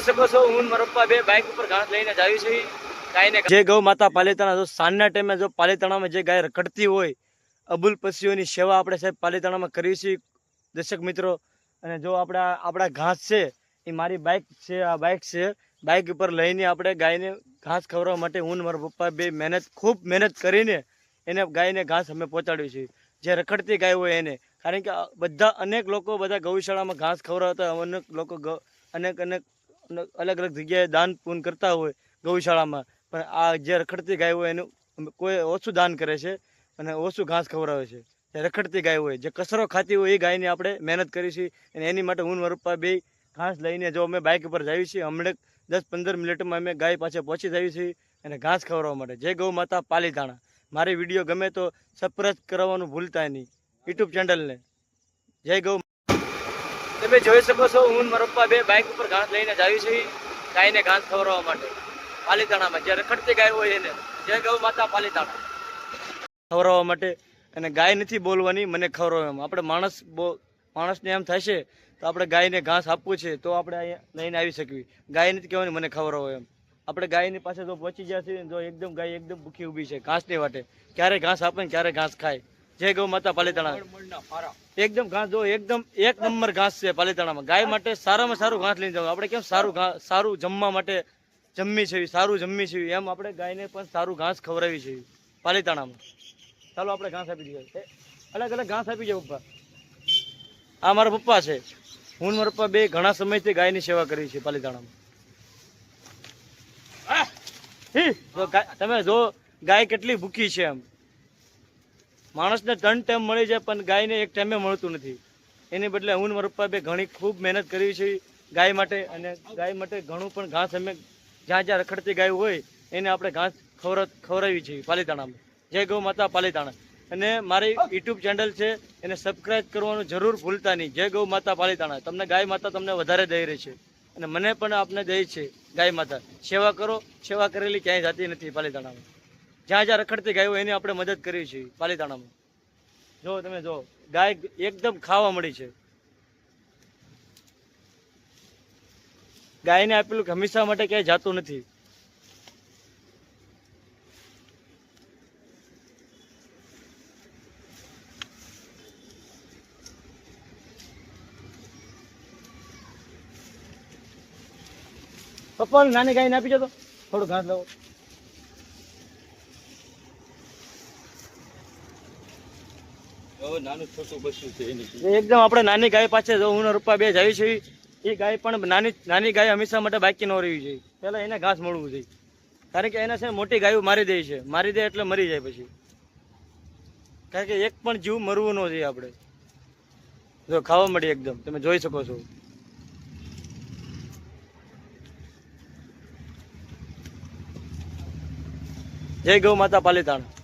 જોઈ શકો છો, હું મરપ્પા મારા બે બાઇક ઉપર ઘાસ લઈને જ આવી છે. ગાયને જે ગૌ માતા પાલીતાણા જો સાંજના ટાઈમે જો પાલીતાણામાં જે ગાય રખડતી હોય, અબુલ પશુઓની સેવા આપણે સાહેબ પાલીતાણામાં કરીએ છીએ. દર્શક મિત્રો, અને જો આપણા આપણા ઘાસ છે, એ મારી બાઇક છે, આ બાઇક છે. બાઇક ઉપર લઈને આપણે ગાયને ઘાસ ખવડાવવા માટે હું મારા પપ્પા બે મહેનત, ખૂબ મહેનત કરીને એને ગાયને ઘાસ અમે પહોંચાડ્યું છે. જે રખડતી ગાય હોય એને. કારણ કે બધા અનેક લોકો બધા ગૌશાળામાં ઘાસ ખવડાવતા અનેક લોકો અનેક અનેક અલગ અલગ જગ્યાએ દાન પૂન કરતા હોય ગૌશાળામાં, પણ આ જે રખડતી ગાય હોય એનું કોઈ ઓછું દાન કરે છે અને ઓછું ઘાસ ખવડાવે છે. જે રખડતી ગાય હોય, જે કચરો ખાતી હોય, એ ગાયની આપણે મહેનત કરી છે અને એની માટે હું મારા બે ઘાસ લઈને જો અમે બાઇક ઉપર જઈએ છીએ, હમણાં દસ પંદર મિનિટમાં અમે ગાય પાસે પહોંચી જઈએ છીએ અને ઘાસ ખવડાવવા માટે. જય ગૌ માતા પાલીતાણા મારી વીડિયો ગમે તો સબસ્ક્રાઇબ કરવાનું ભૂલતા નહીં. યુટ્યુબ ચેનલને જય ગૌ તમે જોઈ શકો છો, હું ને બે બાઇક ઉપર ઘાસ લઈને જ છીએ, ગાયને ઘાસ ખવડાવવા માટે. પાલીતાણામાં, જ્યારે ખડતી ગાય હોય એને. જય ગૌ માતા પાલીતાણા. ખવડાવવા માટે અને ગાય નથી બોલવાની, મને ખવડાવવા આપણે માણસ માણસને એમ થશે તો આપણે ગાયને ઘાસ આપવું છે, તો આપણે અહીંયા લઈને આવી શકવી ગાય નથી કહેવાની, મને ખવડાવો એમ. આપણે ગાયની પાસે જો પહોંચી ગયા છીએ, જો એકદમ ગાય એકદમ ભૂખી ઊભી છે, ઘાસની વાટે. ક્યારે ઘાસ આપે ને ક્યારે ઘાસ ખાય. જય ગૌ માતા પાલીતાણા. એકદમ ઘાસ જો એકદમ એક નંબર ઘાસ છે પાલીતાણામાં. ગાય માટે સારામાં સારું ઘાસ લઈને જવું આપણે કેમ સારું ઘાસ સારું જમવા માટે જમવી છે, સારું જમવી છે, એમ આપણે ગાયને પણ સારું ઘાસ ખવડાવી છે પાલીતાણામાં. ચાલો આપણે ઘાસ આપી દઈએ અલગ અલગ ઘાસ આપી જાય પપ્પા. આ મારા પપ્પા છે. હું મારા પપ્પા બે ઘણા સમયથી ગાયની સેવા કરી છે પાલીતાણામાં. તમે જો ગાય કેટલી ભૂખી છે એમ. માણસને ત્રણ ટાઈમ મળી જાય, પણ ગાયને એક ટાઈમે મળતું નથી. એની બદલે હું મારા બે ઘણી ખૂબ મહેનત કરી છે ગાય માટે, અને ગાય માટે ઘણું પણ ઘાસ અમે જ્યાં જ્યાં રખડતી ગાય હોય, એને આપણે ઘાસ ખવરા, ખવડાવી છીએ પાલીતાણામાં. જય ગૌ માતા પાલીતાણા. અને મારી યુટ્યુબ ચેનલ છે, એને સબસ્ક્રાઇબ કરવાનું જરૂર ભૂલતા નહીં. જય ગૌ માતા પાલીતાણા. તમને ગાય માતા તમને વધારે દઈ રહી છે. અને મને પણ આપને દે છે ગાય માતા. સેવા કરો, સેવા કરેલી ક્યાંય જતી નથી પાલીતાણામાં. જ્યાં જ્યાં રખડતી ગાયો એની આપણે મદદ કરી છે પાલીતાણામાં. જો તમે જો, ગાય એકદમ ખાવા મળી છે. ગાયને આપેલું હંમેશા માટે ક્યાંય જાતું નથી. પપ્પા નાની ગાયને આપી જતો થોડું ઘાસ લાવો નાનું છોટું બસ્યું છે એની એ એકદમ આપણે નાની ગાય પાસે હું રૂપા બે જાય છે એ ગાય પણ નાની નાની ગાય હંમેશા માટે બાકી ન રહેવી જોઈએ. પહેલાં એને ઘાસ મળવું જોઈએ. કારણ કે એને છે મોટી ગાયો મારી દે છે. મારી દે એટલે મરી જાય પછી. કારણ કે એક પણ જીવ મરવું ન જોઈએ આપણે. જો ખાવા મળી એકદમ. તમે જોઈ શકો છો. જય ગૌ માતા પાલિતાણા.